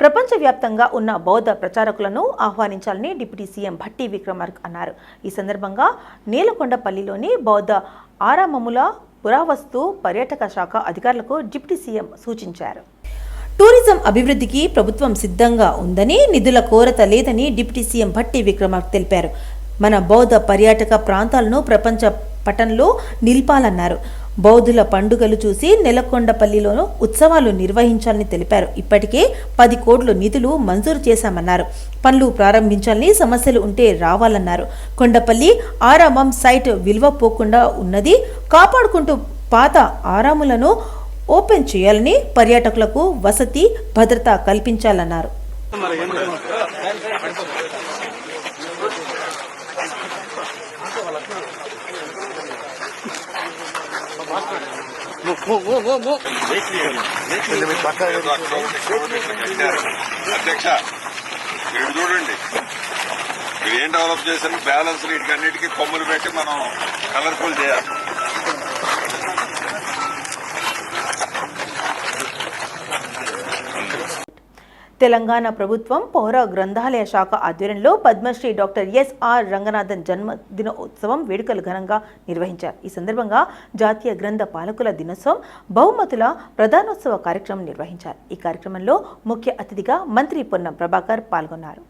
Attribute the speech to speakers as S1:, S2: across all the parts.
S1: ప్రపంచవ్యాప్తంగా ఉన్న బౌద్ధ ప్రచారకులను ఆహ్వానించాలని డిప్యూటీ సీఎం భట్టి విక్రమార్క్ అన్నారు. ఈ సందర్భంగా నీలకొండపల్లిలోని బౌద్ధ ఆరామముల పురావస్తు పర్యాటక శాఖ అధికారులకు డిప్యూటీ సీఎం సూచించారు. టూరిజం అభివృద్ధికి ప్రభుత్వం సిద్ధంగా ఉందని నిధుల కోరత లేదని డిప్యూటీ సీఎం భట్టి విక్రమార్క్ తెలిపారు. మన బౌద్ధ పర్యాటక ప్రాంతాలను ప్రపంచ పటంలో నిలిపాలన్నారు. బౌద్ధుల పండుగలు చూసి నెలకొండపల్లిలోనూ ఉత్సవాలు నిర్వహించాలని తెలిపారు. ఇప్పటికే పది కోట్లు నిధులు మంజూరు చేశామన్నారు. పనులు ప్రారంభించాలని సమస్యలు ఉంటే రావాలన్నారు. కొండపల్లి ఆరామం సైట్ విలువ పోకుండా ఉన్నది. కాపాడుకుంటూ పాత ఆరాములను ఓపెన్ చేయాలని పర్యాటకులకు వసతి భద్రత కల్పించాలన్నారు.
S2: అధ్యక్ష ఇక్కడ చూడండి. మీరు ఏం డెవలప్ చేశారు? బ్యాలెన్స్ వీటికన్నిటికీ కొమ్ములు పెట్టి మనం కలర్ఫుల్ చేయాలి.
S1: తెలంగాణ ప్రభుత్వం పౌర గ్రంథాలయ శాఖ ఆధ్వర్యంలో పద్మశ్రీ డాక్టర్ ఎస్ఆర్ రంగనాథన్ జన్మదినోత్సవం వేడుకలు ఘనంగా నిర్వహించారు. ఈ సందర్భంగా జాతీయ గ్రంథ పాలకుల దినోత్సవం బహుమతుల ప్రధానోత్సవ కార్యక్రమం నిర్వహించారు. ఈ కార్యక్రమంలో ముఖ్య అతిథిగా మంత్రి పొన్నం ప్రభాకర్ పాల్గొన్నారు.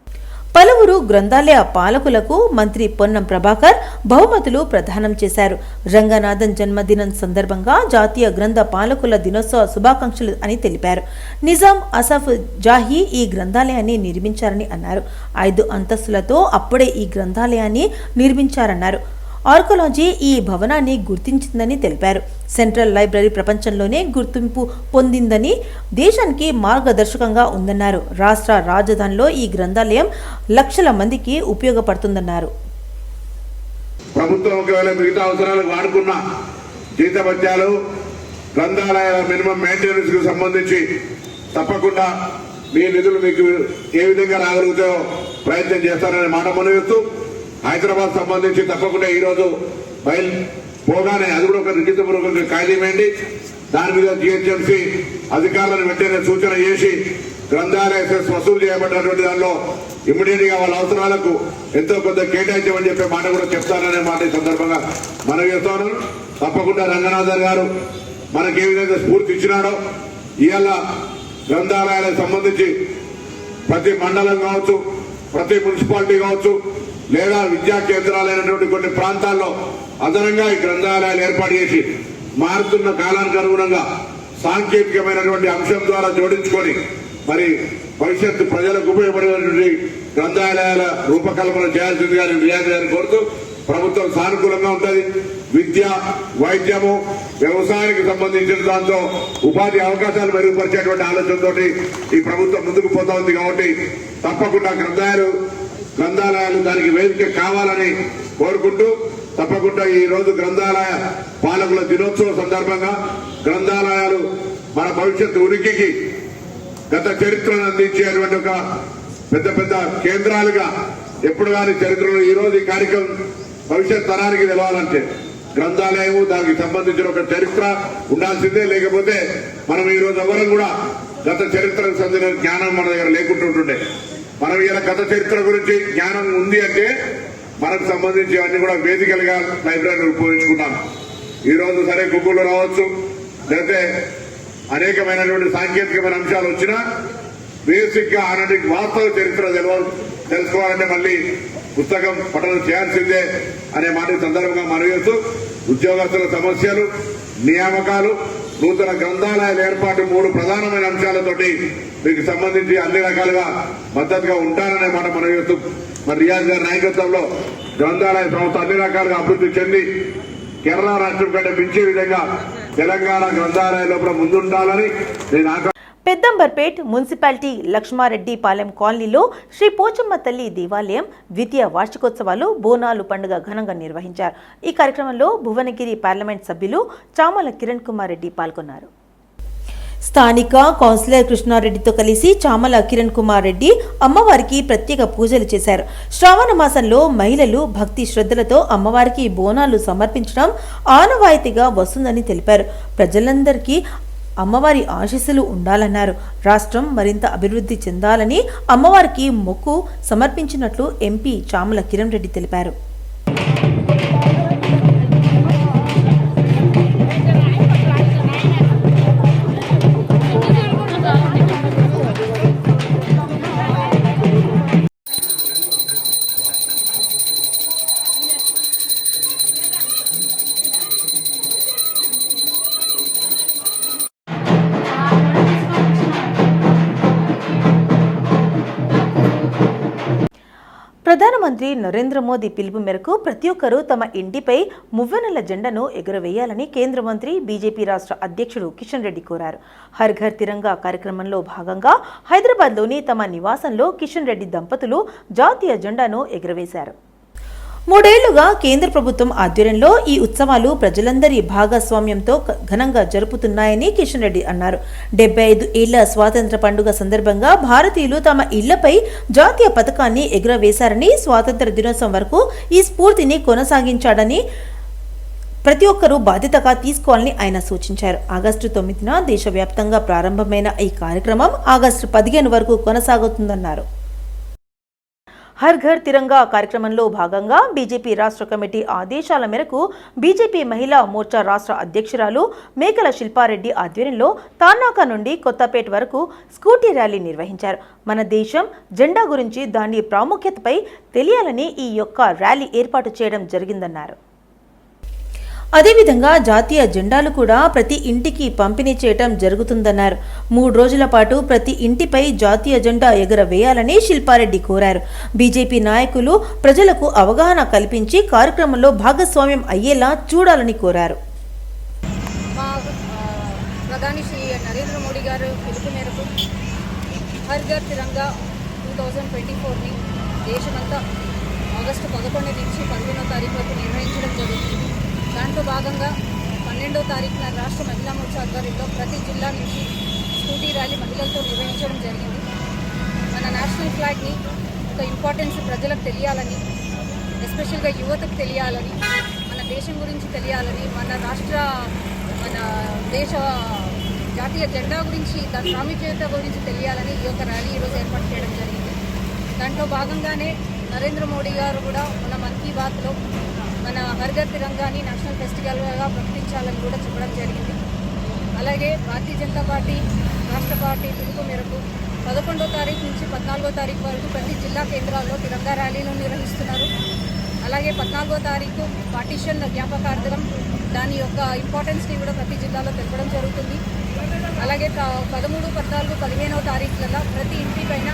S1: పలువురు గ్రంథాలయ పాలకులకు మంత్రి పొన్నం ప్రభాకర్ బహుమతులు ప్రదానం చేశారు. రంగనాథన్ జన్మదినం సందర్భంగా జాతీయ గ్రంథ పాలకుల దినోత్సవ శుభాకాంక్షలు అని తెలిపారు. నిజాం అసఫ్ జాహీ ఈ గ్రంథాలయాన్ని నిర్మించారని అన్నారు. ఐదు అంతస్తులతో అప్పుడే ఈ గ్రంథాలయాన్ని నిర్మించారన్నారు. ఆర్కలాజీ ఈ భవనాన్ని గుర్తించిందని తెలిపారు. సెంట్రల్ లైబ్రరీ ప్రపంచంలోనే గుర్తింపు పొందిందని దేశానికి మార్గదర్శకంగా ఉందన్నారు. రాష్ట్ర రాజధానిలో ఈ గ్రంథాలయం లక్షల మందికి ఉపయోగపడుతుందన్నారు.
S3: ప్రభుత్వం ఒకవేళ మిగతా అవసరాలకు వాడుకున్న జీతభత్యాలు గ్రంథాలయాల మినిమం మెయింటెనెన్స్కు సంబంధించి తప్పకుండా మీ నిధులు మీకు ఏ విధంగా రాగలుగుతాయో ప్రయత్నం చేస్తారనే మాట మనవిస్తూ హైదరాబాద్ సంబంధించి తప్పకుండా ఈరోజు రోజు బయలు పోగానే అది కూడా ఒక లిఖితపూర్వకంగా ఖాళీమైంది దాని మీద జిహెచ్ఎంసీ అధికారులను వెంటనే సూచన చేసి గ్రంథాలయ సెస్ వసూలు చేయబడినటువంటి దానిలో ఇమ్మీడియట్గా వాళ్ళ అవసరాలకు ఎంతో కొంత కేటాయించమని చెప్పే మాట కూడా చెప్తాననే మాట ఈ సందర్భంగా మనం చేస్తాను తప్పకుండా రంగనాథర్ గారు మనకి ఏ విధంగా స్ఫూర్తి ఇచ్చినాడో ఇవాళ గ్రంథాలయాలకు సంబంధించి ప్రతి మండలం కావచ్చు ప్రతి మున్సిపాలిటీ కావచ్చు లేదా విద్యా కేంద్రాలైనటువంటి కొన్ని ప్రాంతాల్లో అదనంగా ఈ గ్రంథాలయాలు ఏర్పాటు చేసి మారుతున్న కాలానికి అనుగుణంగా సాంకేతికమైనటువంటి అంశం ద్వారా జోడించుకొని మరి భవిష్యత్తు ప్రజలకు ఉపయోగపడేటువంటి గ్రంథాలయాల రూపకల్పన చేయాల్సిందిగా నేను రియాజ్ గారిని కోరుతూ ప్రభుత్వం సానుకూలంగా ఉంటుంది. విద్య వైద్యము వ్యవసాయానికి సంబంధించిన దాంతో ఉపాధి అవకాశాలు మెరుగుపరిచేటువంటి ఆలోచనతో ఈ ప్రభుత్వం ముందుకు పోతా ఉంది కాబట్టి తప్పకుండా గ్రంథాలయాలు గ్రంథాలయాలు దానికి వేదిక కావాలని కోరుకుంటూ తప్పకుండా ఈ రోజు గ్రంథాలయ పాలకుల దినోత్సవం సందర్భంగా గ్రంథాలయాలు మన భవిష్యత్తు ఉనికికి గత చరిత్రను అందించేటువంటి ఒక పెద్ద పెద్ద కేంద్రాలుగా ఎప్పుడు కానీ చరిత్రలో ఈ రోజు ఈ కార్యక్రమం భవిష్యత్ తరానికి తెలవాలంటే గ్రంథాలయము దానికి సంబంధించిన ఒక చరిత్ర ఉండాల్సిందే. లేకపోతే మనం ఈ రోజు ఎవరం కూడా గత చరిత్రకు సంబంధించిన జ్ఞానం మన దగ్గర లేకుంటుంటుండే మనం ఇలా గత చరిత్ర గురించి జ్ఞానం ఉంది అంటే మనకు సంబంధించి అన్ని కూడా వేదికలుగా లైబ్రరీని ఉపయోగించుకున్నాం ఈరోజు సరే గూగుల్లో రావచ్చు. లేకపోతే అనేకమైనటువంటి సాంకేతికమైన అంశాలు వచ్చినా బేసిక్గా ఆనాటి వాస్తవ చరిత్ర తెలవ తెలుసుకోవాలంటే మళ్ళీ పుస్తకం పఠనం చేయాల్సిందే అనే మాట సందర్భంగా మనవి చేస్తూ ఉద్యోగస్తుల సమస్యలు నియామకాలు నూతన గ్రంథాలయాల ఏర్పాటు మూడు ప్రధానమైన అంశాలతోటి మీకు సంబంధించి అన్ని రకాలుగా మద్దతుగా ఉంటారనే మాట మనం చేస్తూ మరి రియాజ్ గారి నాయకత్వంలో గ్రంథాలయ సంస్థ అన్ని రకాలుగా అభివృద్ధి చెంది కేరళ రాష్ట్రం కంటే మించే విధంగా తెలంగాణ గ్రంథాలయ లోపల ముందుండాలని నేను ఆకాంక్ష
S1: పెద్దంబర్పేట్ మున్సిపాలిటీ లక్ష్మారెడ్డిపాలెం కాలనీలో శ్రీ పోచమ్మ తల్లి దేవాలయం ద్వితీయ వార్షికోత్సవాలు బోనాలు పండుగ ఘనంగా నిర్వహించారు. ఈ కార్యక్రమంలో భువనగిరి పార్లమెంట్ సభ్యులు చామల కిరణ్ కుమార్ రెడ్డి పాల్గొన్నారు. స్థానిక కౌన్సిలర్ కృష్ణారెడ్డితో కలిసి చామల కిరణ్ కుమార్ రెడ్డి అమ్మవారికి ప్రత్యేక పూజలు చేశారు. శ్రావణ మాసంలో మహిళలు భక్తి శ్రద్ధలతో అమ్మవారికి బోనాలు సమర్పించడం ఆనవాయితీగా వస్తుందని తెలిపారు. ప్రజలందరికీ అమ్మవారి ఆశీస్సులు ఉండాలన్నారు. రాష్ట్రం మరింత అభివృద్ధి చెందాలని అమ్మవారికి మొక్కు సమర్పించినట్లు ఎంపీ చామల కిరణ్ రెడ్డి తెలిపారు. ప్రధానమంత్రి నరేంద్ర మోదీ పిలుపు మేరకు ప్రతి ఒక్కరూ తమ ఇంటిపై మువ్వనెల జెండాను ఎగురవేయాలని కేంద్ర మంత్రి బీజేపీ రాష్ట్ర అధ్యక్షుడు కిషన్ రెడ్డి కోరారు. హర్ ఘర్ తిరంగా కార్యక్రమంలో భాగంగా హైదరాబాద్లోని తమ నివాసంలో కిషన్ రెడ్డి దంపతులు జాతీయ జెండాను ఎగురవేశారు. మూడేళ్ళుగా కేంద్ర ప్రభుత్వం ఆధ్వర్యంలో ఈ ఉత్సవాలు ప్రజలందరి భాగస్వామ్యంతో ఘనంగా జరుపుతున్నాయని కిషన్ రెడ్డి అన్నారు. డెబ్బై ఐదు ఏళ్ళ స్వాతంత్ర పండుగ సందర్భంగా భారతీయులు తమ ఇళ్ళపై జాతీయ పథకాన్ని ఎగురవేశారని స్వాతంత్ర దినోత్సవం వరకు ఈ స్ఫూర్తిని కొనసాగించాడని ప్రతి ఒక్కరూ బాధ్యతగా తీసుకోవాలని ఆయన సూచించారు. ఆగస్టు తొమ్మిదిన దేశవ్యాప్తంగా ప్రారంభమైన ఈ కార్యక్రమం ఆగస్టు పదిహేను వరకు కొనసాగుతుందన్నారు. హర్ ఘర్ తిరంగా కార్యక్రమంలో భాగంగా బీజేపీ రాష్ట్ర కమిటీ ఆదేశాల మేరకు బీజేపీ మహిళా మోర్చా రాష్ట్ర అధ్యక్షురాలు మేకల శిల్పారెడ్డి ఆధ్వర్యంలో తార్నాక నుండి కొత్తపేట వరకు స్కూటీ ర్యాలీ నిర్వహించారు. మన దేశం జెండా గురించి దాని ప్రాముఖ్యతపై తెలియాలని ఈ యొక్క ర్యాలీ ఏర్పాటు చేయడం జరిగిందన్నారు. అదేవిధంగా జాతీయ జెండాలు కూడా ప్రతి ఇంటికి పంపిణీ చేయటం జరుగుతుందన్నారు. మూడు రోజుల పాటు ప్రతి ఇంటిపై జాతీయ జెండా ఎగురవేయాలని శిల్పారెడ్డి కోరారు. బీజేపీ నాయకులు ప్రజలకు అవగాహన కల్పించి కార్యక్రమంలో భాగస్వామ్యం అయ్యేలా చూడాలని కోరారు.
S4: ప్రధాని శ్రీ నరేంద్ర మోడీ గారు పిలుపు మేరకు Har Ghar Tiranga two thousand twenty ఫోర్ని దేశమంతా ఆగస్టు పదకొండు నుంచి పదిహేనో తారీఖు వరకు నిర్వహించడం జరుగుతుంది. దాంట్లో భాగంగా పన్నెండో తారీఖున రాష్ట్ర మహిళా మోర్చా ఆధ్వర్యంలో ప్రతి జిల్లా నుంచి స్కూటీ ర్యాలీ మహిళలతో నిర్వహించడం జరిగింది. మన నేషనల్ ఫ్లాగ్ని ఒక ఇంపార్టెన్స్ ప్రజలకు తెలియాలని ఎస్పెషల్గా యువతకు తెలియాలని మన దేశం గురించి తెలియాలని మన రాష్ట్ర మన దేశ జాతీయ జెండా గురించి దాని ప్రాముఖ్యత గురించి తెలియాలని ఈ యొక్క ర్యాలీ ఈరోజు ఏర్పాటు చేయడం జరిగింది. దాంట్లో భాగంగానే నరేంద్ర మోడీ గారు కూడా మన మన్ కీ బాత్లో మన హర్ఘర్ తిరంగాని నేషనల్ ఫెస్టివల్గా ప్రకటించాలని కూడా చెప్పడం జరిగింది. అలాగే భారతీయ జనతా పార్టీ రాష్ట్ర పార్టీ పిలుపు మేరకు పదకొండో తారీఖు నుంచి పద్నాలుగో తారీఖు వరకు ప్రతి జిల్లా కేంద్రాల్లో తిరంగా ర్యాలీలు నిర్వహిస్తున్నారు. అలాగే పద్నాలుగో తారీఖు పార్టీషన్ జ్ఞాపకార్థం దాని యొక్క ఇంపార్టెన్స్ని కూడా ప్రతి జిల్లాలో తెలపడం జరుగుతుంది. అలాగే పదమూడు పద్నాలుగు పదిహేనవ తారీఖులలో ప్రతి ఇంటి పైన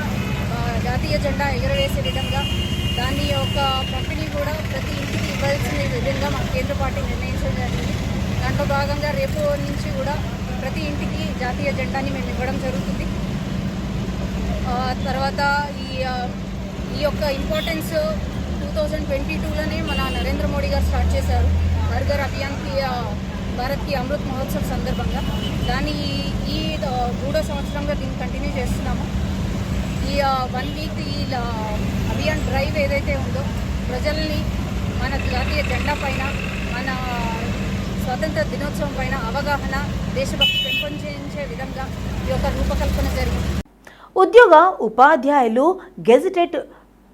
S4: జాతీయ జెండా ఎగురవేసే విధంగా దాని యొక్క పంపిణీ కూడా ప్రతి ఇంటికి ఇవ్వాల్సిన విధంగా మా కేంద్ర పార్టీ నిర్ణయించడం జరిగింది. దాంట్లో భాగంగా రేపు నుంచి కూడా ప్రతి ఇంటికి జాతీయ జెండాని మేము ఇవ్వడం జరుగుతుంది. తర్వాత ఈ ఈ యొక్క ఇంపార్టెన్స్ టూ థౌజండ్ ట్వంటీ టూలోనే మన నరేంద్ర మోడీ గారు స్టార్ట్ చేశారు. హర్ ఘర్ అభియాన్కి భారత్కి అమృత్ మహోత్సవ్ సందర్భంగా. దాన్ని ఈ- మూడో సంవత్సరంగా దీన్ని కంటిన్యూ చేస్తున్నాము. ఈ వన్ వీక్ ఈ అభియాన్ డ్రైవ్ ఏదైతే ఉందో ప్రజల్ని మన జాతీయ జెండా పైన మన స్వాతంత్ర దినోత్సవం పైన అవగాహన దేశభక్తి పెంపొందించే విధంగా ఈ యొక్క రూపకల్పన జరిగింది.
S1: ఉద్యోగ ఉపాధ్యాయులు గెజిటెడ్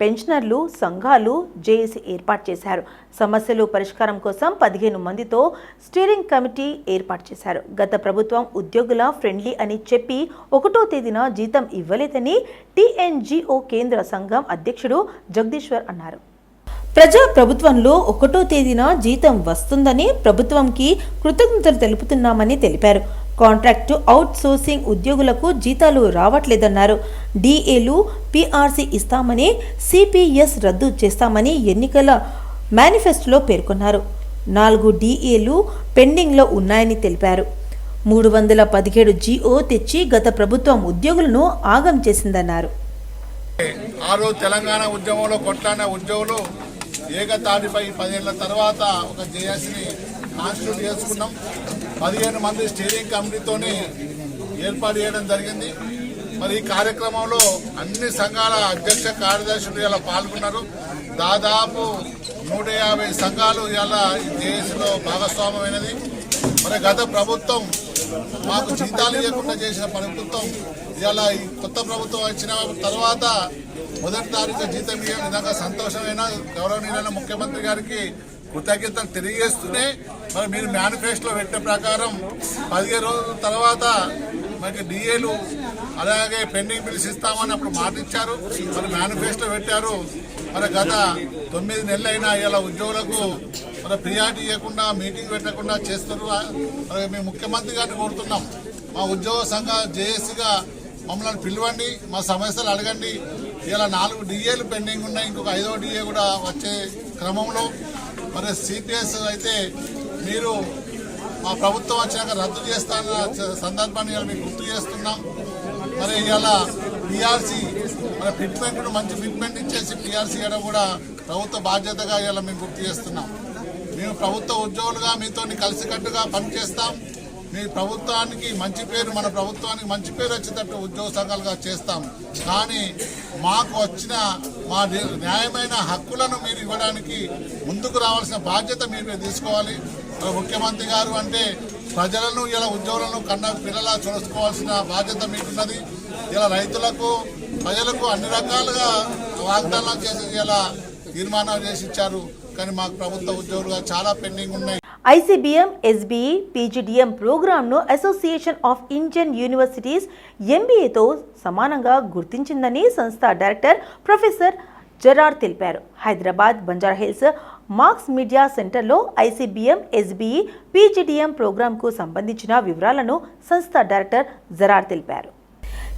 S1: పెన్షనర్లు సంఘాలు జేఏసీ ఏర్పాటు చేశారు. సమస్యలు పరిష్కారం కోసం పదిహేను మందితో స్టీరింగ్ కమిటీ ఏర్పాటు చేశారు. గత ప్రభుత్వం ఉద్యోగుల ఫ్రెండ్లీ అని చెప్పి ఒకటో తేదీన జీతం ఇవ్వలేదని టీఎన్జిఓ కేంద్ర సంఘం అధ్యక్షుడు జగదీశ్వర్ అన్నారు. ప్రజా ప్రభుత్వంలో ఒకటో తేదీన జీతం వస్తుందని ప్రభుత్వంకి కృతజ్ఞతలు తెలుపుతున్నామని తెలిపారు. కాంట్రాక్టు అవుట్ సోర్సింగ్ ఉద్యోగులకు జీతాలు రావట్లేదన్నారు. డిఏలు పిఆర్సీ ఇస్తామని సిపిఎస్ రద్దు చేస్తామని ఎన్నికల మేనిఫెస్టోలో పేర్కొన్నారు. నాలుగు డిఏలు పెండింగ్లో ఉన్నాయని తెలిపారు. మూడు వందల పదిహేడు జీఓ తెచ్చి గత ప్రభుత్వం ఉద్యోగులను ఆగం చేసిందన్నారు.
S5: తెలంగాణ ఉద్యమంలో కొట్లాడిన ఉద్యోగులు ఏకతాటిపై పదేళ్ళ తర్వాత ఒక జేఎస్ని కాన్స్టిట్యూట్ చేసుకున్నాం. పదిహేను మంది స్టీరింగ్ కమిటీతోని ఏర్పాటు చేయడం జరిగింది. మరి ఈ కార్యక్రమంలో అన్ని సంఘాల అధ్యక్ష కార్యదర్శులు ఇలా పాల్గొన్నారు. దాదాపు నూట యాభై సంఘాలు ఇలా ఈ జేఏసీలో భాగస్వామ్యమైనది. మరి గత ప్రభుత్వం మాకు జీతాలు ఇవ్వకుండా చేసిన ప్రభుత్వం ఇలా ఈ కొత్త ప్రభుత్వం వచ్చిన తర్వాత మొదటి తారీఖు జీతం ఇవ్వడం విధంగా సంతోషమైన గౌరవనీయులైన ముఖ్యమంత్రి గారికి కృతజ్ఞతలు తెలియజేస్తూనే మరి మీరు మేనిఫెస్టోలో పెట్టిన ప్రకారం పదిహేను రోజుల తర్వాత మనకి డిఏలు అలాగే పెండింగ్ బిల్స్ ఇస్తామని అప్పుడు మాటిచ్చారు మరి మేనిఫెస్టో పెట్టారు. మరి గత తొమ్మిది నెలలైనా ఇలా ఉద్యోగులకు మరి ప్రియారిటీ ఇవ్వకుండా మీటింగ్ పెట్టకుండా చేస్తారు మరి మేము ముఖ్యమంత్రి గారిని కోరుతున్నాం. మా ఉద్యోగ సంఘ జేఏసీగా మమ్మల్ని పిలవండి మా సమస్యలు అడగండి. ఇలా నాలుగు డిఏలు పెండింగ్ ఉన్నాయి. ఇంకొక ఐదో డిఏ కూడా వచ్చే క్రమంలో మరి సిపిఎస్ అయితే మీరు మా ప్రభుత్వం వచ్చాక రద్దు చేస్తాన సందర్భాన్ని మీకు గుర్తు చేస్తున్నాం. మరి ఇవాళ పిఆర్సీ మన ఫిట్మెంట్ మంచి ఫిట్మెంట్ ఇచ్చేసి పిఆర్సీ ఇవ్వడం కూడా ప్రభుత్వ బాధ్యతగా ఇవాళ మేము గుర్తు చేస్తున్నాం. మేము ప్రభుత్వ ఉద్యోగులుగా మీతో కలిసికట్టుగా పనిచేస్తాం మీ ప్రభుత్వానికి మంచి పేరు మన ప్రభుత్వానికి మంచి పేరు వచ్చేటట్టు ఉద్యోగ సంఘాలుగా చేస్తాం. కానీ మాకు వచ్చిన మా న్యాయమైన హక్కులను మీరు ఇవ్వడానికి ముందుకు రావాల్సిన బాధ్యత మీరు తీసుకోవాలి. ముఖ్యమంత్రి గారు అంటే ప్రజలను ఇలా ఉద్యోగులను కన్న పిల్లలా చూసుకోవాల్సిన బాధ్యత మీకున్నది. ఇలా రైతులకు ప్రజలకు అన్ని రకాలుగా వాగ్దానాలు చేసి ఇలా తీర్మానాలు చేసి ఇచ్చారు. కానీ మాకు ప్రభుత్వ ఉద్యోగులుగా చాలా పెండింగ్ ఉన్నాయి.
S1: ఐసీబీఎం ఎస్బీఈ పీజీడిఎం ప్రోగ్రాంను అసోసియేషన్ ఆఫ్ ఇండియన్ యూనివర్సిటీస్ ఎంబీఏతో సమానంగా గుర్తించిందని సంస్థ డైరెక్టర్ ప్రొఫెసర్ జరార్ తెలిపారు. హైదరాబాద్ బంజారాహిల్స్ మార్క్స్ మీడియా సెంటర్లో ఐసీబీఎం ఎస్బీఈ పీజీడిఎం ప్రోగ్రాంకు సంబంధించిన వివరాలను సంస్థ డైరెక్టర్ జరార్ తెలిపారు.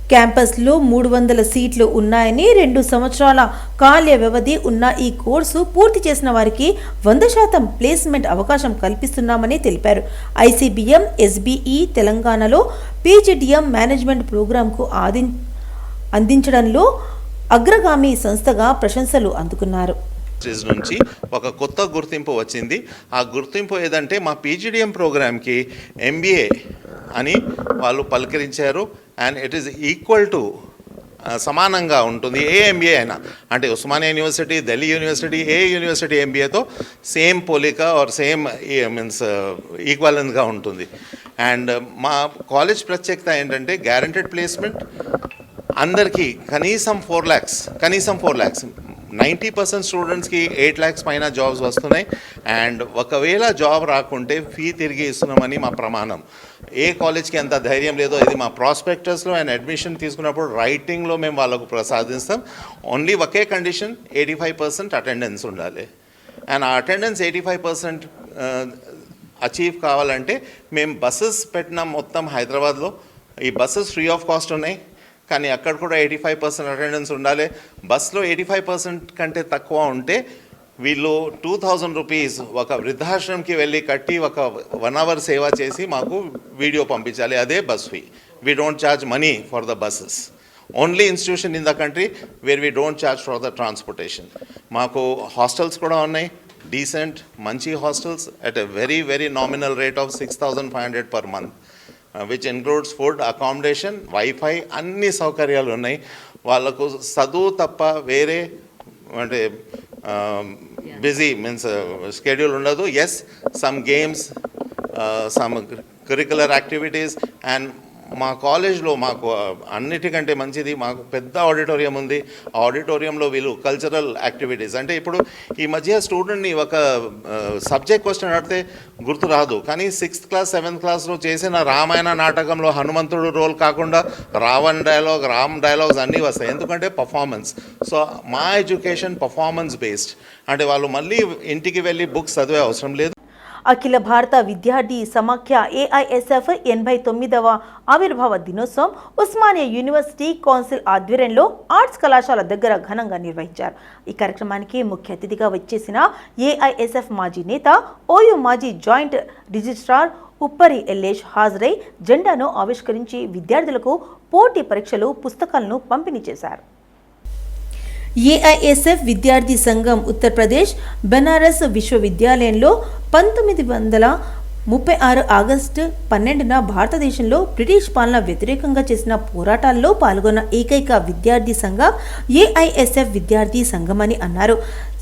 S1: క్యాంపస్లో మూడు వందల సీట్లు ఉన్నాయని రెండు సంవత్సరాల కాల్య వ్యవధి ఉన్న ఈ కోర్సు పూర్తి చేసిన వారికి వంద శాతం ప్లేస్మెంట్ అవకాశం కల్పిస్తున్నామని తెలిపారు. ఐసీబీఎం ఎస్బీఈ తెలంగాణలో పీజీడిఎం మేనేజ్మెంట్ ప్రోగ్రాంకు ఆది అందించడంలో అగ్రగామి సంస్థగా ప్రశంసలు అందుకున్నారు.
S6: స్టేజ్ నుంచి ఒక కొత్త గుర్తింపు వచ్చింది. ఆ గుర్తింపు ఏదంటే మా పీజీడిఎం ప్రోగ్రామ్కి ఎంబీఏ అని వాళ్ళు పలకరించారు. And it is equal to సమానంగా ఉంటుంది. ఏ ఎంబీఏ అయినా. అంటే ఉస్మానియా యూనివర్సిటీ ఢిల్లీ యూనివర్సిటీ ఏ యూనివర్సిటీ ఎంబీఏతో సేమ్ పోలిక ఆర్ సేమ్ మీన్స్ ఈక్వలెన్స్గా ఉంటుంది. అండ్ మా కాలేజ్ ప్రత్యేకత ఏంటంటే గ్యారంటెడ్ ప్లేస్మెంట్ అందరికీ కనీసం ఫోర్ ల్యాక్స్ కనీసం ఫోర్ ల్యాక్స్ నైంటీ పర్సెంట్ స్టూడెంట్స్కి ఎయిట్ ల్యాక్స్ పైన జాబ్స్ వస్తున్నాయి. అండ్ ఒకవేళ జాబ్ రాకుంటే ఫీ తిరిగి ఇస్తున్నామని మా ప్రమాణం. ఏ కాలేజ్కి ఎంత ధైర్యం లేదో ఇది మా ప్రాస్పెక్టర్స్లో అండ్ అడ్మిషన్ తీసుకున్నప్పుడు రైటింగ్లో మేము వాళ్ళకు ప్రసాదిస్తాం ఓన్లీ ఒకే condition eighty five percent attendance ఉండాలి. అండ్ ఆ attendance eighty five percent achieve కావాలంటే మేము బస్సెస్ పెట్టినాం మొత్తం హైదరాబాద్లో. ఈ బస్సెస్ ఫ్రీ ఆఫ్ కాస్ట్ ఉన్నాయి. కానీ అక్కడ కూడా ఎయిటీ ఫైవ్ పర్సెంట్ అటెండెన్స్ ఉండాలి. బస్సులో ఎయిటీ ఫైవ్ పర్సెంట్ కంటే తక్కువ ఉంటే వీళ్ళు టూ థౌజండ్ రూపీస్ ఒక వృద్ధాశ్రమంకి వెళ్ళి కట్టి ఒక వన్ అవర్ సేవ చేసి మాకు వీడియో పంపించాలి. అదే bus fee we don't charge money for the buses only institution in the country where we don't charge for the transportation మాకు హాస్టల్స్ కూడా ఉన్నాయి. డీసెంట్ మంచి hostels at a very very nominal rate of six thousand five hundred per month which includes food accommodation wifi అన్ని సౌకర్యాలు ఉన్నాయి. వాళ్ళకు చదువు తప్ప వేరే అంటే బిజీ మీన్స్ స్కెడ్యూల్ ఉండదు. Yes some games some curricular activities and మా కాలేజ్లో మాకు అన్నిటికంటే మంచిది మాకు పెద్ద ఆడిటోరియం ఉంది. ఆ ఆడిటోరియంలో వీళ్ళు కల్చరల్ యాక్టివిటీస్ అంటే ఇప్పుడు ఈ మధ్య స్టూడెంట్ని ఒక సబ్జెక్ట్ క్వశ్చన్ అడితే గుర్తు రాదు. కానీ సిక్స్త్ క్లాస్ సెవెంత్ క్లాస్లో చేసిన రామాయణ నాటకంలో హనుమంతుడు రోల్ కాకుండా రావణ్ డైలాగ్ రామ్ డైలాగ్స్ అన్నీ వస్తాయి. ఎందుకంటే పర్ఫార్మెన్స్ సో మా ఎడ్యుకేషన్ పర్ఫార్మెన్స్ బేస్డ్ అంటే వాళ్ళు మళ్ళీ ఇంటికి వెళ్ళి బుక్స్ చదివే అవసరం లేదు.
S1: అఖిల భారత విద్యార్థి సమాఖ్య ఏఐఎస్ఎఫ్ ఎనభై తొమ్మిదవ ఆవిర్భావ దినోత్సవం ఉస్మానియా యూనివర్సిటీ కౌన్సిల్ ఆధ్వర్యంలో ఆర్ట్స్ కళాశాల దగ్గర ఘనంగా నిర్వహించారు. ఈ కార్యక్రమానికి ముఖ్య అతిథిగా వచ్చేసిన ఏఐఎస్ఎఫ్ మాజీ నేత ఓయూ మాజీ జాయింట్ రిజిస్ట్రార్ ఉప్పరి ఎల్లేష్ హాజరై జెండాను ఆవిష్కరించి విద్యార్థులకు పోటీ పరీక్షలు పుస్తకాలను పంపిణీ చేశారు. ఏఐఎస్ఎఫ్ విద్యార్థి సంఘం ఉత్తరప్రదేశ్ బెనారస్ విశ్వవిద్యాలయంలో పంతొమ్మిది వందల ముప్పై ఆరు ఆగస్టు పన్నెండున భారతదేశంలో బ్రిటిష్ పాలన వ్యతిరేకంగా చేసిన పోరాటాల్లో పాల్గొన్న ఏకైక విద్యార్థి సంఘం ఏఐఎస్ఎఫ్ విద్యార్థి సంఘం అని అన్నారు.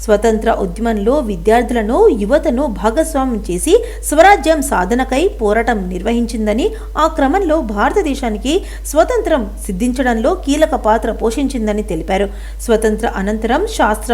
S1: స్వతంత్ర ఉద్యమంలో విద్యార్థులను యువతను భాగస్వామ్యం చేసి స్వరాజ్యం సాధనకై పోరాటం నిర్వహించిందని ఆ క్రమంలో భారతదేశానికి స్వతంత్రం సిద్ధించడంలో కీలక పాత్ర పోషించిందని తెలిపారు. స్వతంత్ర అనంతరం శాస్త్ర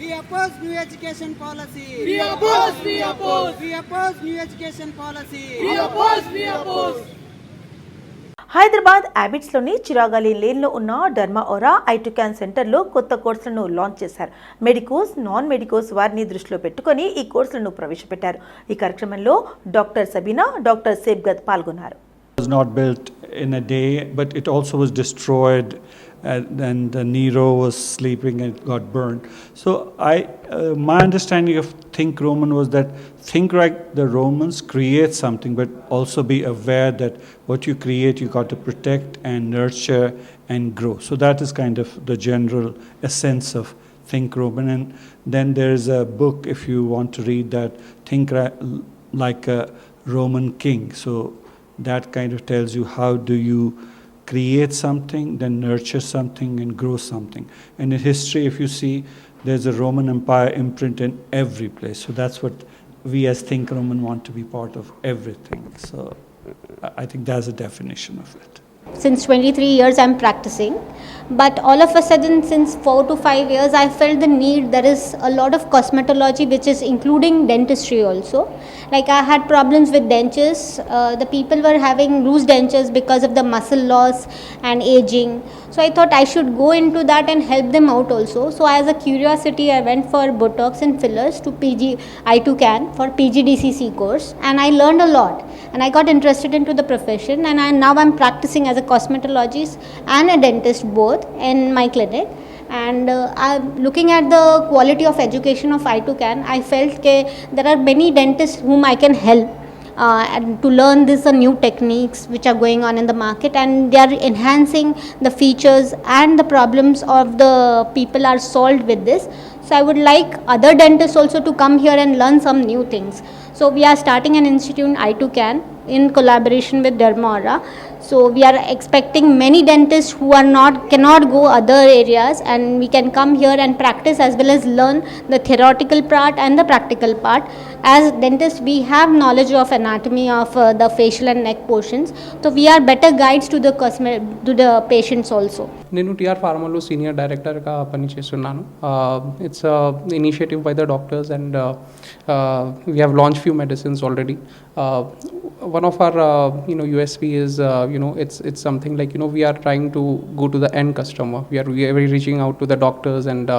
S7: We oppose new education policy.
S8: We oppose, we oppose.
S7: We oppose new education policy.
S8: We oppose, we oppose.
S1: Hyderabad యాబిట్స్లోని చిరాగాలి లేన్లో ఉన్న డర్మా ఓరా ఐటుకాన్ సెంటర్లో కొత్త కోర్సులను లాంచ్ చేశారు మెడికోస్ నాన్ మెడికోస్ వారిని దృష్టిలో పెట్టుకొని ఈ కోర్సులను ప్రవేశపెట్టారు ఈ కార్యక్రమంలో డాక్టర్ సబీనా డాక్టర్ సేబ్గత్ పాల్గొన్నారు
S9: was not built in a day, but it also was destroyed, and, and uh, Nero was sleeping and got burned. So I, uh, my understanding of Think Roman was that think like the Romans, create something, but also be aware that what you create, you got to protect and nurture and grow. So that is kind of the general essence of Think Roman. And then there is a book, if you want to read that, Think like a Roman king. So that kind of tells you how do you create something, then nurture something and grow something. And in history, if you see, there's a Roman Empire imprint in every place. So that's what we as Think Roman want to be part of everything. So I- I think that's a definition of it.
S10: Since 23 years i'm practicing. But all of a sudden since 4 to 5 years i felt the need. There is a lot of cosmetology which is including dentistry also. Like i had problems with dentures. Uh, the people were having loose dentures because of the muscle loss and aging so i thought i should go into that and help them out also. So as a curiosity i went for botox and fillers to pg i2 can for pgdcc course and i learned a lot. And I got interested into the profession and I, now I'm practicing as a cosmetologist and a dentist both in my clinic. And uh, I'm looking at the quality of education of I2CAN I felt that there are many dentists whom I can help and to learn these uh, new techniques which are going on in the market and they are enhancing the features and the problems of the people are solved with this so i would like other dentists also to come here and learn some new things so we are starting an institute i2can in collaboration with dermora so we are expecting many dentists who are not cannot go other areas and we can come here and practice as well as learn the theoretical part and the practical part as dentists we have knowledge of anatomy of uh, the facial and neck portions so we are better guides to the cosme- to the patients also
S11: నేను TR ఫార్మాలో senior డైరెక్టర్గా పనిచేస్తున్నాను it's it's uh, an initiative by the doctors, and uh, uh, we have launched few medicines already. one of our you know USP is you know it's it's something like you know we are trying to go to the end customer. We are we are reaching out to the doctors and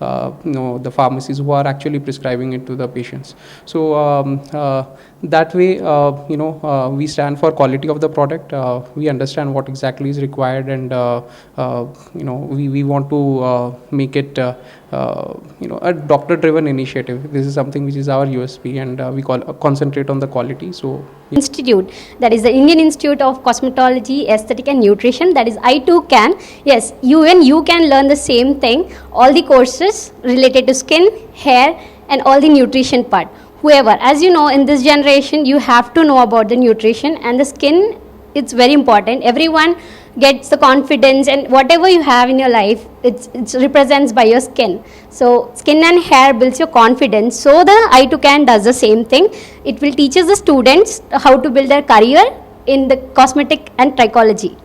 S11: you know the pharmacies who are actually prescribing it to the patients. So um, uh, that way uh, you know uh, we stand for quality of the product. Uh, we understand what exactly is required and uh, uh, you know we, we want to uh, make it uh, uh, you know a doctor driven initiative. This is something which is our USP and uh, we call concentrate on the quality. So
S12: institute that is the indian institute of cosmetology aesthetic and nutrition that is i too can yes you and you can learn the same thing all the courses related to skin hair and all the nutrition part. Whoever as you know in this generation you have to know about the nutrition and the skin it's very important. Everyone gets the confidence and whatever you have in your life it's, it's represents by your skin. So skin and hair builds your confidence. So the i2 can does the same thing. It will teaches the students how to build their career in the cosmetic and trichology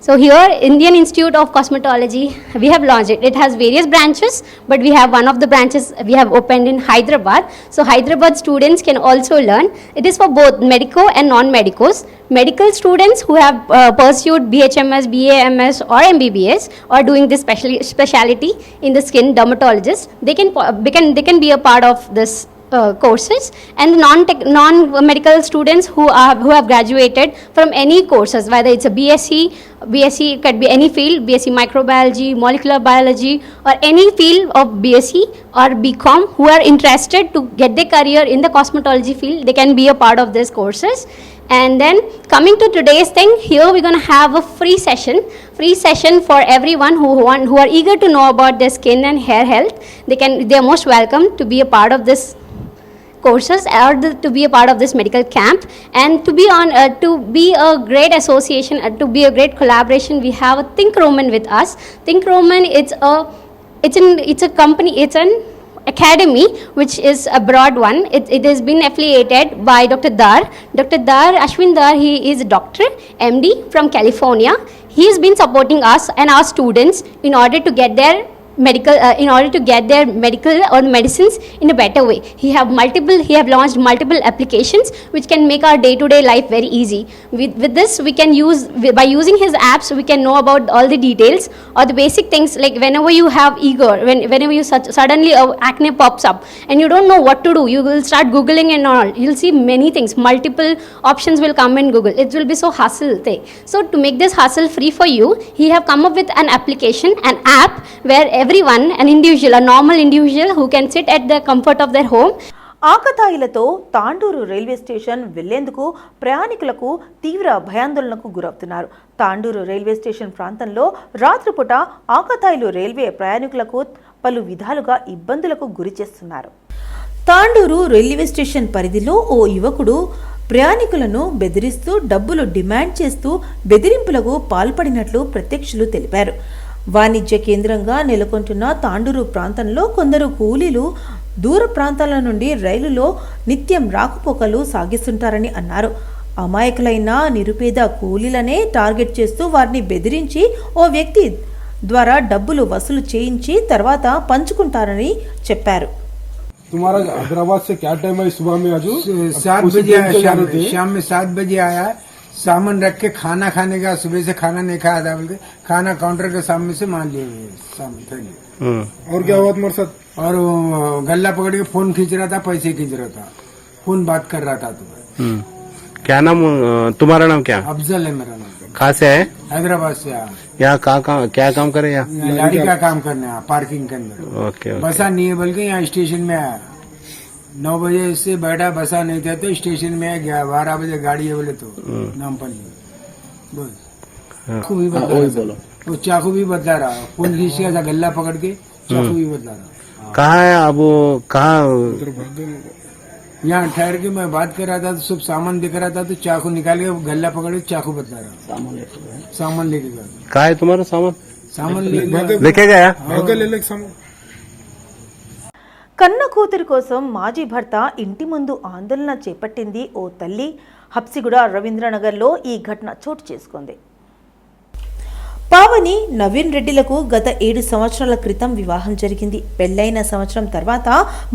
S12: so here, Indian Institute of Cosmetology, we have launched it. It has various branches, but we have one of the branches we have opened in Hyderabad. So Hyderabad students can also learn. It is for both medico and non-medicos. Medical students who have uh, pursued BHMS, BAMS or MBBS or doing this special specialty in the skin dermatologist, they can, they can they can be a part of this uh, courses and non non medical students who are who have graduated from any courses whether it's a BSc BSc could be any field BSc microbiology molecular biology or any field of BSc or BCom who are interested to get their career in the cosmetology field they can be a part of these courses and then coming to today's thing, here we're going to have a free session, free session for everyone who want, who are eager to know about their skin and hair health. They can, they are most welcome to be a part of this courses or the, to be a part of this medical camp. And to be on uh, to be a great association uh, to be a great collaboration we have a think roman with us. Think roman it's a it's an it's a company it's an academy which is a broad one. It, it has been affiliated by dr dar. Dr dar ashwin dar he is a doctor md from california. He has been supporting us and our students in order to get their medical uh, in order to get their medical or medicines in a better way. He have multiple he have launched multiple applications which can make our day to day life very easy. With, with this we can use by using his apps we can know about all the details or the basic things like whenever you have eager when, whenever you such, suddenly uh, acne pops up and you don't know what to do you will start googling and all. You'll see many things. Multiple options will come in google. It will be so hassle thing so to make this hassle free for you he have come up with an application an app where everyone an individual a normal individual who can sit at the comfort of their home.
S1: ఆకతాయిలతో Tandur railway station వెళ్ళేందుకు ప్రయాణికులకు తీవ్ర భయాందోళనకు గురవుతున్నారు. Tandur railway station ప్రాంతంలో రాత్రిపూట ఆకతాయిలు railway ప్రయాణికులకు పలు విధాలుగా ఇబ్బందులకు గురి చేస్తున్నారు. తాండూరు రైల్వే స్టేషన్ పరిధిలో ఓ యువకుడు ప్రయాణికులను బెదిరిస్తూ డబ్బులు డిమాండ్ చేస్తూ బెదిరింపులకు పాల్పడినట్లు ప్రత్యక్షులు తెలిపారు. వాణిజ్య కేంద్రంగా నెలకొంటున్న తాండూరు ప్రాంతంలో కొందరు కూలీలు దూర ప్రాంతాల నుండి రైలులో నిత్యం రాకపోకలు సాగిస్తుంటారని అన్నారు అమాయకులైన నిరుపేద కూలీలనే టార్గెట్ చేస్తూ వారిని బెదిరించి ఓ వ్యక్తి ద్వారా డబ్బులు వసూలు చేయించి తర్వాత పంచుకుంటారని చెప్పారు
S13: तुम्हारा हैदराबाद से क्या टाइम है सुबह में आज
S14: सात
S13: उसी
S14: बजे
S13: दिन
S14: आया
S13: क्या
S14: शाम
S13: जाना
S14: में
S13: थे?
S14: शाम में सात बजे आया सामान रख के खाना खाने का सुबह से खाना नहीं खाया था बोलते खाना काउंटर के सामने से मान लिए हुए
S13: और क्या हुआ तुम्हारे साथ?
S14: और वो गल्ला पकड़ के फ़ोन खींच रहा था पैसे खींच रहा था। फ़ोन बात कर रहा था तुम्हें।
S15: क्या नाम तुम्हारा नाम क्या?
S14: अफजल है मेरा नाम।
S15: कहाँ से है
S14: हैदराबाद से
S15: यहाँ कहाँ कहाँ क्या काम करे यहाँ?
S14: गाड़ी का काम करने पार्किंग के अंदर। बसा नहीं है बल्कि यहाँ स्टेशन में आया। नौ बजे से बैठा बसा नहीं था तो स्टेशन में गया बारह बजे गाड़ी है बोले तो नाम पर नहीं। बोल चाकू भी बदला रहा। वो चाकू भी बदला रहा। फ़ोन खींच गया था गल्ला पकड़ के चाकू भी बदला रहा।
S15: कहाँ है अब वो कहाँ?
S14: यहाँ ठहर के मैं बात कर रहा था तो सब सामान दिख रहा था तो चाकू निकाल के गल्ला पकड़ के चाकू बदला रहा। सामान लेके गया।
S15: कहाँ है तुम्हारा सामान?
S14: सामान लेके
S15: लेके गया?
S13: ले ले सामान।
S1: కన్న కూతురు కోసం మాజీ భర్త ఇంటి ముందు ఆందోళన చేపట్టింది ఓ తల్లి. హబ్సిగూడ రవీంద్రనగర్లో ఈ ఘటన చోటు చేసుకుంది. పావని నవీన్ రెడ్డిలకు గత ఏడు సంవత్సరాల క్రితం వివాహం జరిగింది. పెళ్ళైన సంవత్సరం తర్వాత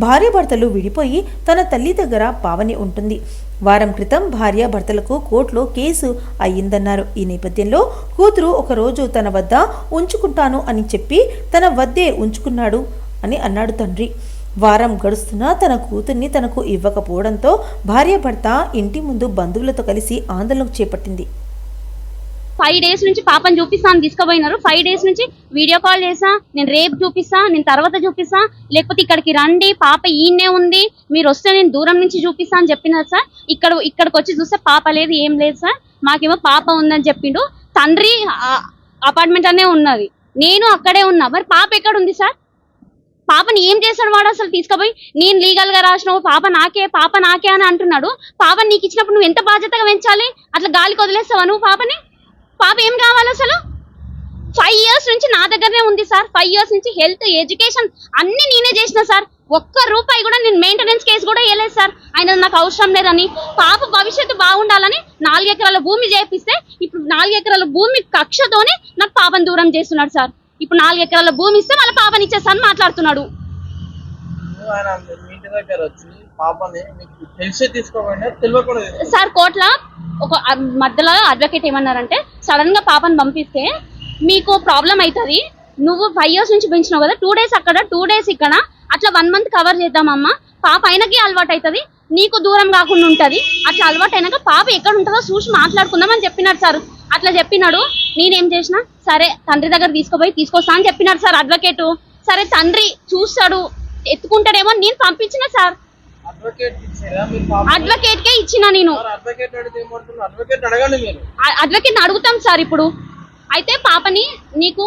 S1: భార్యాభర్తలు విడిపోయి తన తల్లి దగ్గర పావని ఉంటుంది. వారం క్రితం భార్యాభర్తలకు కోర్టులో కేసు అయ్యిందన్నారు. ఈ నేపథ్యంలో కూతురు ఒకరోజు తన వద్ద ఉంచుకుంటాను అని చెప్పి తన వద్దే ఉంచుకున్నాడు అని అన్నాడు తండ్రి. వారం గడుస్తున్నా తన కూతుర్ని తనకు ఇవ్వకపోవడంతో భార్యాభర్త ఇంటి ముందు బంధువులతో కలిసి ఆందోళన చేపట్టింది.
S16: ఫైవ్ డేస్ నుంచి పాపని చూపిస్తాను తీసుకుపోయినారు. ఫైవ్ డేస్ నుంచి వీడియో కాల్ చేసా నేను రేపు చూపిస్తా నేను తర్వాత చూపిస్తా. లేకపోతే ఇక్కడికి రండి పాప ఈయనే ఉంది మీరు వస్తే నేను దూరం నుంచి చూపిస్తా అని చెప్పినారు సార్. ఇక్కడ ఇక్కడికి వచ్చి చూస్తే పాప లేదు ఏం లేదు సార్. మాకేమో పాప ఉందని చెప్పిండు. తండ్రి అపార్ట్మెంట్ అనే ఉన్నది. నేను అక్కడే ఉన్నా. మరి పాప ఎక్కడ ఉంది సార్? పాపని ఏం చేశాడు వాడు అసలు? తీసుకుపోయి నేను లీగల్గా రాసినావు పాప నాకే పాప నాకే అని అంటున్నాడు. పాప నీకు ఇచ్చినప్పుడు నువ్వు ఎంత బాధ్యతగా పెంచాలి? అట్లా గాలికి వదిలేస్తావా నువ్వు పాపని? పాప ఏం కావాలి అసలు? ఫైవ్ ఇయర్స్ నుంచి నా దగ్గరనే ఉంది సార్. ఫైవ్ ఇయర్స్ నుంచి హెల్త్ ఎడ్యుకేషన్ అన్ని నేనే చేసిన సార్. ఒక్క రూపాయి కూడా నేను మెయింటెనెన్స్ కేసు కూడా వేయలేదు సార్. ఆయన నాకు అవసరం లేదని పాప భవిష్యత్తు బాగుండాలని నాలుగు ఎకరాల భూమి చేపిస్తే ఇప్పుడు నాలుగు ఎకరాల భూమి కక్షతోనే నాకు పాపను దూరం చేస్తున్నాడు సార్. ఇప్పుడు నాలుగు ఎకరాల భూమి ఇస్తే మళ్ళీ పాపని ఇచ్చేస్తాను మాట్లాడుతున్నాడు.
S17: ఆయన మీ ఇంటి దగ్గర వచ్చి పాపని మీకు తెలిసి తీసుకోకుండా తెలియకుండా తీసుకుపోయిండు.
S16: సార్ కోట్ల ఒక మధ్యలో అడ్వకేట్ ఏమన్నారంటే సడన్గా పాపని పంపిస్తే మీకు ప్రాబ్లం అవుతుంది నువ్వు ఫైవ్ ఇయర్స్ నుంచి పెంచినావు కదా టూ డేస్ అక్కడ టూ డేస్ ఇక్కడ అట్లా వన్ మంత్ కవర్ చేద్దామమ్మా. పాప అయినకి అలవాటు అవుతుంది నీకు దూరం కాకుండా ఉంటది. అట్లా అలవాటు అయినాక పాప ఎక్కడ ఉంటుందో చూసి మాట్లాడుకుందాం అని చెప్పినాడు సార్. అట్లా చెప్పినాడు. నేనేం చేసిన సరే తండ్రి దగ్గర తీసుకుపోయి తీసుకొస్తా అని చెప్పినాడు సార్ అడ్వకేట్. సరే తండ్రి చూస్తాడు ఎత్తుకుంటాడేమో నేను పంపించిన సార్.
S17: అడ్వకేట్
S16: కే ఇచ్చిన నేను.
S17: అడ్వకేట్ అడిగితే
S16: సార్ ఇప్పుడు. అయితే పాపని నీకు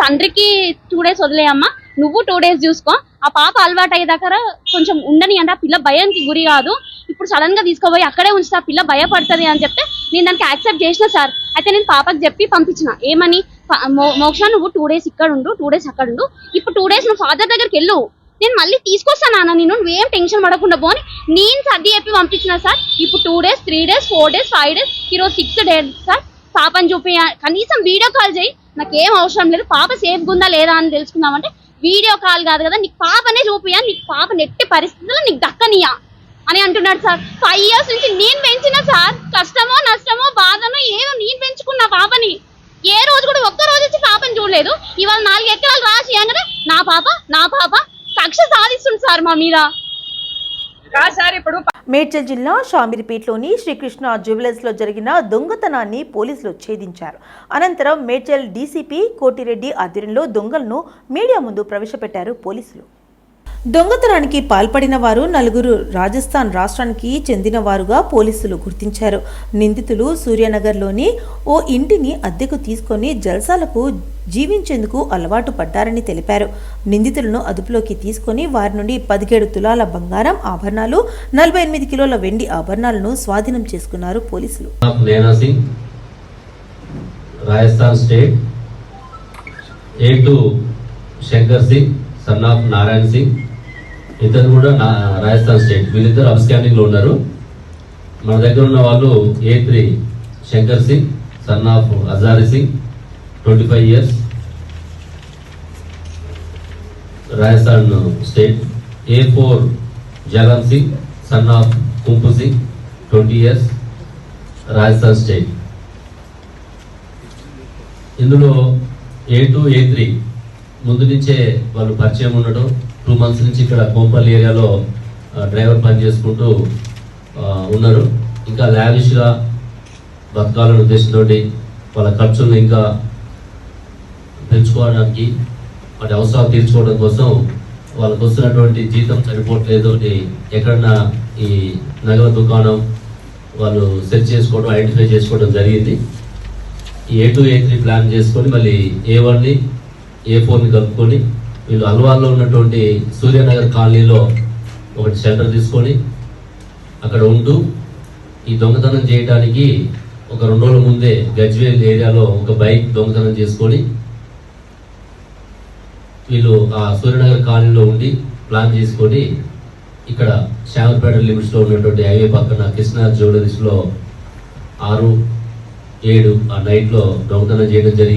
S16: తండ్రికి టూ డేస్ వదిలేయమ్మా. నువ్వు టూ డేస్ చూసుకో. ఆ పాప అలవాటు అయ్యేదాకా కొంచెం ఉండని అంటే ఆ పిల్ల భయానికి గురి కాదు. ఇప్పుడు సడన్గా తీసుకుపోయి అక్కడే ఉంచితే ఆ పిల్ల భయపడుతుంది అని చెప్తే నేను దానికి యాక్సెప్ట్ చేసిన సార్. అయితే నేను పాపకి చెప్పి పంపించిన. ఏమని? ప- మోక్ష నువ్వు టూ డేస్ ఇక్కడ ఉండు టూ డేస్ అక్కడ ఉండు. ఇప్పుడు టూ డేస్ నువ్వు ఫాదర్ దగ్గరికి వెళ్ళు. నేను మళ్ళీ తీసుకొస్తాను నాన్న నేను నువ్వేం టెన్షన్ పడకుండా పోని నేను సర్ది చెప్పి పంపించిన సార్. ఇప్పుడు two days three days four days five days ఈరోజు సిక్స్త్ డే సార్. పాపని చూపి కనీసం వీడియో కాల్ చేయి. నాకేం అవసరం లేదు. పాప సేఫ్గా ఉందా లేదా అని తెలుసుకుందామంటే వీడియో కాల్ కాదు కదా నీకు పాపనే చూపియా నీకు పాప నెట్టి పరిస్థితుల్లో నీకు దక్కనియా అని అంటున్నాడు సార్. ఫైవ్ ఇయర్స్ నుంచి నేను పెంచిన సార్ కష్టమో నష్టమో బాధనో ఏదో నేను పెంచుకున్న పాపని. ఏ రోజు కూడా ఒక్క రోజు వచ్చి పాపని చూడలేదు. ఇవాళ నాలుగు ఎకరాలు రాసి అనగా నా పాప నా పాప కక్ష సాధిస్తుంది సార్ మా మీద.
S1: మేడ్చల్ జిల్లా షామిరిపేటలోని శ్రీకృష్ణ జ్యువెలర్స్లో జరిగిన దొంగతనాన్ని పోలీసులు ఛేదించారు. అనంతరం మేడ్చల్ డీసీపీ కోటిరెడ్డి ఆధ్వర్యంలో దొంగలను మీడియా ముందు ప్రవేశపెట్టారు పోలీసులు. దొంగతనానికి పాల్పడిన వారు నలుగురు రాజస్థాన్ రాష్ట్రానికి చెందినవారుగా పోలీసులు గుర్తించారు. నిందితులు సూర్యనగర్లోని ఓ ఇంటిని అద్దెకు తీసుకొని జల్సాలకు జీవించేందుకు అలవాటు పడ్డారని తెలిపారు. నిందితులను అదుపులోకి తీసుకొని వారి నుండి పదిహేడు తులాల బంగారం ఆభరణాలు నలభై ఎనిమిది కిలోల వెండి ఆభరణాలను స్వాధీనం చేసుకున్నారు పోలీసులు.
S18: Rajasthan state A two Shankar Singh Narayan Singh ఇద్దరు కూడా నా రాజస్థాన్ స్టేట్. వీళ్ళిద్దరు అబ్స్కాండింగ్లో ఉన్నారు. మన దగ్గర ఉన్న వాళ్ళు A three Shankar Singh son of Hazari Singh twenty five years Rajasthan state. A four Jagan Singh son of Kumpu Singh twenty years Rajasthan state. ఇందులో ఏ టూ ఏ త్రీ ముందు నుంచే వాళ్ళు పరిచయం ఉండడం టూ మంత్స్ నుంచి ఇక్కడ కోంపల్లి ఏరియాలో driver పని చేసుకుంటూ ఉన్నారు. ఇంకా లావిష్గా బతకాలనే ఉద్దేశంతో వాళ్ళ ఖర్చులను ఇంకా పెంచుకోవడానికి వాటి అవసరాలు తీర్చుకోవడం కోసం వాళ్ళకు వస్తున్నటువంటి జీతం సరిపోవట్లేదు ఎక్కడన్నా ఈ నగల దుకాణం వాళ్ళు సెర్చ్ చేసుకోవడం ఐడెంటిఫై చేసుకోవడం జరిగింది. A two A three plan చేసుకొని మళ్ళీ ఏ వన్ని ఏ ఫోర్ని కలుపుకొని వీళ్ళు అల్వార్లో ఉన్నటువంటి సూర్యనగర్ కాలనీలో ఒకటి షెల్టర్ తీసుకొని అక్కడ ఉంటూ ఈ దొంగతనం చేయడానికి ఒక రెండు రోజుల ముందే గజ్వేల్ ఏరియాలో ఒక బైక్ దొంగతనం చేసుకొని వీళ్ళు ఆ సూర్యనగర్ కాలనీలో ఉండి ప్లాన్ చేసుకొని ఇక్కడ శ్యామపేట లిమిట్స్లో ఉన్నటువంటి హైవే పక్కన కృష్ణా జ్యువెలరీస్లో ఆరు ఏడు ఆ నైట్లో దొంగతనం చేయడం జరిగింది